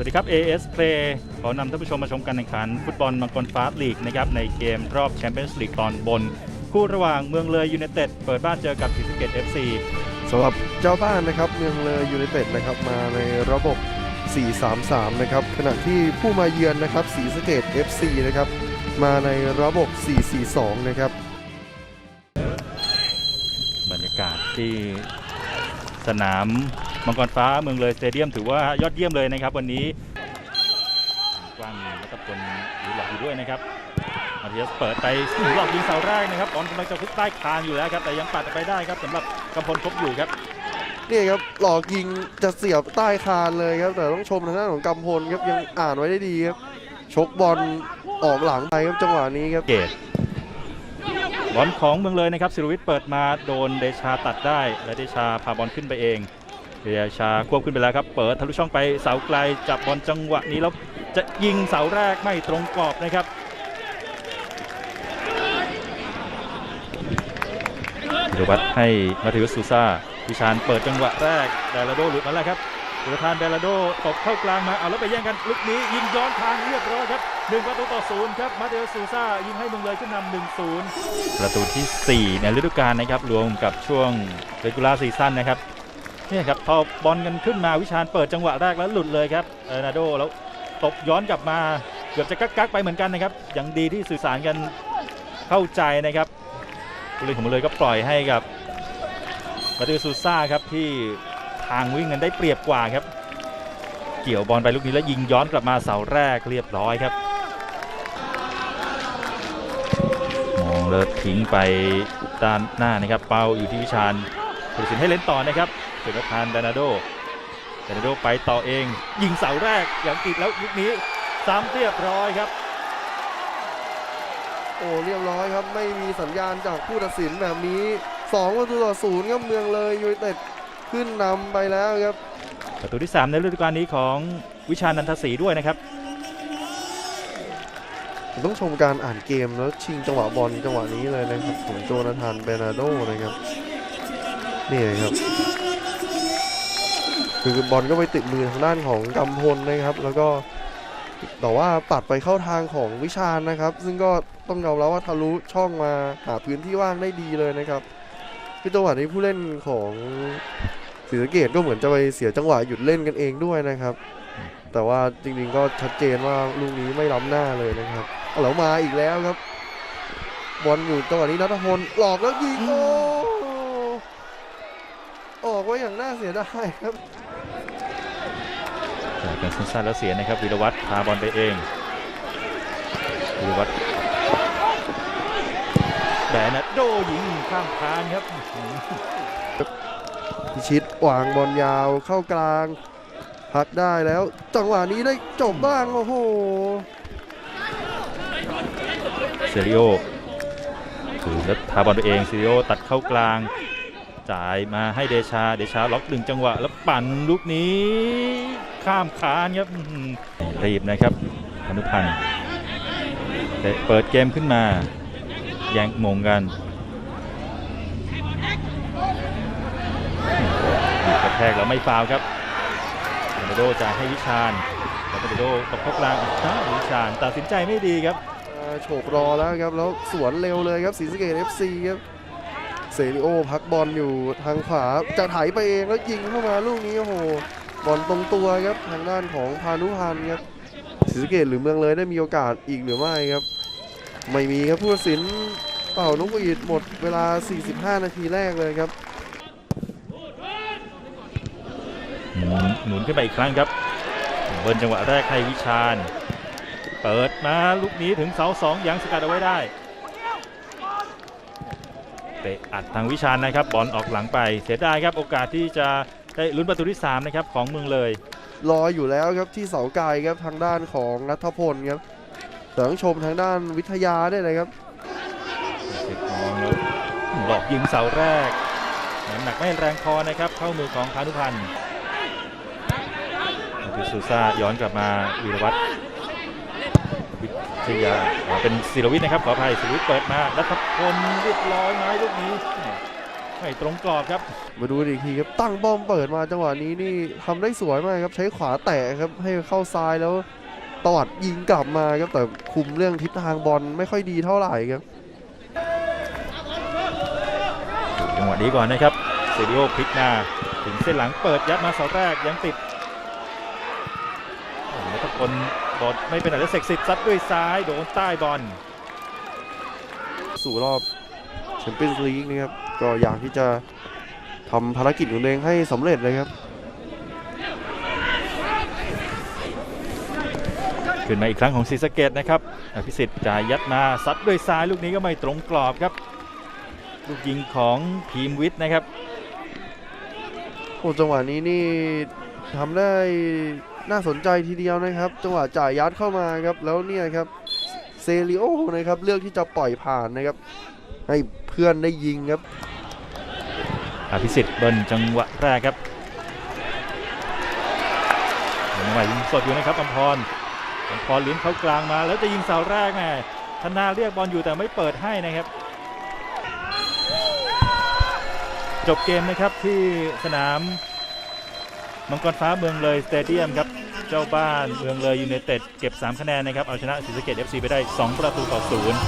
วัสดีครับ AS Play ขอนำท่านผู้ชมมาชมการแข่งขันฟุตบอลมังกรฟ้าลีกนะครับในเกมรอบแชมเปี้ยนส์ลีกตอนบน คู่ระหว่างเมืองเลยยูไนเต็ดเปิดบ้านเจอกับศรีสะเกด FC สำหรับเจ้าบ้านนะครับเมืองเลยยูไนเต็ดนะครับมาในระบบ 4-3-3 นะครับขณะที่ผู้มาเยือนนะครับศรีสะเกด FC นะครับมาในระบบ 4-4-2 นะครับบรรยากาศที่สนาม มังกรฟ้าเมืองเลยสเตเดียมถือว่ายอดเยี่ยมเลยนะครับวันนี้กว้างมีรัตพลหรือหลอกอยู่ด้วยนะครับมาเทียสเปิดไปหรือหลอกยิงเสาแรกนะครับบอลกำลังจะพุกใต้คานอยู่แล้วครับแต่ยังปัดไปได้ครับสำหรับกำพลครบอยู่ครับนี่ครับหลอกยิงจะเสียบใต้คานเลยครับ แต่ต้องชมทางด้านของกำพลครับยังอ่านไว้ได้ดีครับชกบอลออกหลังไปครับจังหวะนี้ครับเกตบอลของเมืองเลยนะครับศิรวิทย์เปิดมาโดนเดชาตัดได้ และเดชาพาบอลขึ้นไปเอง เดชาควบขึ้นไปแล้วครับ เปิดทะลุช่องไปเสาไกลจับบอลจังหวะนี้แล้วจะยิงเสาแรกไม่ตรงกรอบนะครับเดวัตให้มาธิวสซูซ่าพิชานเปิดจังหวะแรกเดลาโดหลุดมาแล้วครับสุรทานเดลาโดตบเข้ากลางมาเอาแล้วไปแย่งกันลูกนี้ยิงย้อนทางเรียบร้อยครับหนึ่งประตูต่อศูนย์ครับมาเดลซูซ่ายิงให้เมืองเลยขึ้นนำหนึ่งศูนย์ประตูที่ 4 ในฤดูกาลนะครับรวมกับช่วงเรกูล่าซีซั่นนะครับ เนี่ยครับพอบอลกันขึ้นมาวิชาญเปิดจังหวะแรกแล้วหลุดเลยครับเออร์นาโดแล้วตบย้อนกลับมาเกือบจะกักกักไปเหมือนกันนะครับยังดีที่สื่อสารกันเข้าใจนะครับผู้เล่นของมันเลยก็ปล่อยให้กับมาติวซูซ่าครับที่ทางวิ่งกันได้เปรียบกว่าครับ เกี่ยวบอลไปลูกนี้แล้วยิงย้อนกลับมาเสาแรกเรียบร้อยครับมองแล้วทิ้งไปด้านหน้านะครับ เป้าอยู่ที่วิชาญผู้ตัดสินให้เล่นต่อนะครับ เสือทานดานาโดดานาโดไปต่อเอง ยิงเสาแรกอย่างติดแล้วลูกนี้ซ้ำเรียบร้อยครับ โอ้เรียบร้อยครับไม่มีสัญญาณจากผู้ตัดสินแบบนี้2ประตูต่อศูนย์ครับเมืองเลยยูไนเต็ดขึ้นนำไปแล้วครับ ประตูที่ 3 ในฤดูกาลนี้ของวิชานันทศรีด้วยนะครับผมต้องชมการอ่านเกมแล้วชิงจังหวะบอลจังหวะนี้เลยนะครับของโจนาธานเบนาโดนะครับ นี่ครับ คือบอลก็ไปติดมือทางด้านของกำพลนะครับ แล้วก็แต่ว่าปัดไปเข้าทางของวิชาญนะครับ ซึ่งก็ต้องยอมรับว่าทะลุช่องมาหาพื้นที่ว่างได้ดีเลยนะครับคือจังหวะนี้ผู้เล่นของศรีสะเกดก็เหมือนจะไปเสียจังหวะหยุดเล่นกันเองด้วยนะครับ แต่ว่าจริงๆก็ชัดเจนว่าลูกนี้ไม่ล้ำหน้าเลยนะครับเอาแล้วมาอีกแล้วครับ บอลอยู่จังหวะนี้นัทพลหลอกแล้วยิงโอ้ออกไว้อย่างน่าเสียดายครับ จากการสั้นๆแล้วเสียนะครับวิรวัตรพาบอลไปเองวิรวัตรแบนัดโดยิงข้ามคานครับพิชิตวางบอลยาวเข้ากลางพักได้แล้ว จังหวะนี้ได้จบบ้างโอ้โหเซริโอถือแล้วพาบอลไปเองเซริโอตัดเข้ากลาง จ่ายมาให้เดชาเดชาล็อกหนึ่งจังหวะแล้วปั่นลูกนี้ ข้ามคานครับรีบนะครับพานุพันธ์เปิดเกมขึ้นมาแย่งมงกันกระแทกแล้วไม่ฟาวครับโรโดจะให้วิชาญแล้วโรนัลโดตบเข้ากลางอ้าวิชาญตัดสินใจไม่ดีครับโฉบรอแล้วครับแล้วสวนเร็วเลยครับศรีสะเกด FC ครับเซริโอพักบอลอยู่ทางขวาจะไถไปเองแล้วยิงเข้ามาลูกนี้โอ้โห บอลตรงตัวครับทางด้านของพานุพันธ์ครับศรีสะเกดหรือเมืองเลยได้มีโอกาสอีกหรือไม่ครับ ไม่มีครับผู้ตัดสินเป่านกหวีดหมดเวลา 45 นาทีแรกเลยครับหนหนุนขึ้นไปอีกครั้งครับเบิร์นจังหวะแรกให้วิชาญ เปิดมาลูกนี้ถึงเสาสองยังสกัดเอาไว้ได้เตะอัดทางวิชาญนะครับบอลออกหลังไปเสียดายครับโอกาสที่จะ ได้ลุ้นประตูที่3นะครับของเมืองเลย รออยู่แล้วครับที่เสาไกลครับทางด้านของนัทพลครับแต่ต้องชมทางด้านวิทยาได้วยนะครับเสร็จมองแล้วหลอกยิงเสาแรกน้ำหนักไม่แรงพอนะครับ เข้ามือของพานุพันธ์มาติซูซ่าย้อนกลับมาวีรวัตรวิทยาอ๋อเป็นศิรวิทย์นะครับขออภัยศิรวิทย์เปิดมารัฐพลเรียบร้อยไม้ลูกนี้ ไม่ตรงกรอบครับ มาดูอีกทีครับตั้งป้อมเปิดมาจังหวะนี้นี่ทำได้สวยมากครับ ใช้ขวาแตะครับให้เข้าซ้ายแล้วตวัดยิงกลับมาครับแต่คุมเรื่องทิศทางบอลไม่ค่อยดีเท่าไหร่ครับจังหวะนี้ก่อนนะครับเซดิโอพลิกหน้าถึงเส้นหลังเปิดยัดมาเสาแรกยังติดโอ้โหนัทพลบอดไม่เป็นอะไรเสกสิทธิ์ซัดด้วยซ้ายโดนใต้บอลสู่รอบแชมเปี้ยนส์ลีกนะครับ ก็อยากที่จะทำภารกิจของตัวเองให้สำเร็จเลยครับ ขึ้นมาอีกครั้งของศรีสะเกดนะครับอภิสิทธิ์จ่ายยัดมาซัดด้วยซ้ายลูกนี้ก็ไม่ตรงกรอบครับ ลูกยิงของทีมวิทย์นะครับโอ้จังหวะนี้นี่ทำได้น่าสนใจทีเดียวนะครับ จังหวะจ่ายยัดเข้ามาครับแล้วเนี่ยครับเซริโอนะครับเลือกที่จะปล่อยผ่านนะครับ ให้เพื่อนได้ยิงครับอภิสิทธิ์เบิ้ลจังหวะแรกครับยังไหวยิงสดอยู่นะครับอมพรอมพรเลี้ยงเข้ากลางมา แล้วจะยิงเสาแรกแม่ธนาเรียกบอลอยู่แต่ไม่เปิดให้นะครับ จบเกมนะครับที่สนามมังกรฟ้าเมืองเลยสเตเดียมครับเจ้าบ้านเมืองเลยยูไนเต็ดเก็บ 3 คะแนนนะครับ เอาชนะศรีสะเกด FC ไปได้ 2 ประตูต่อศูนย์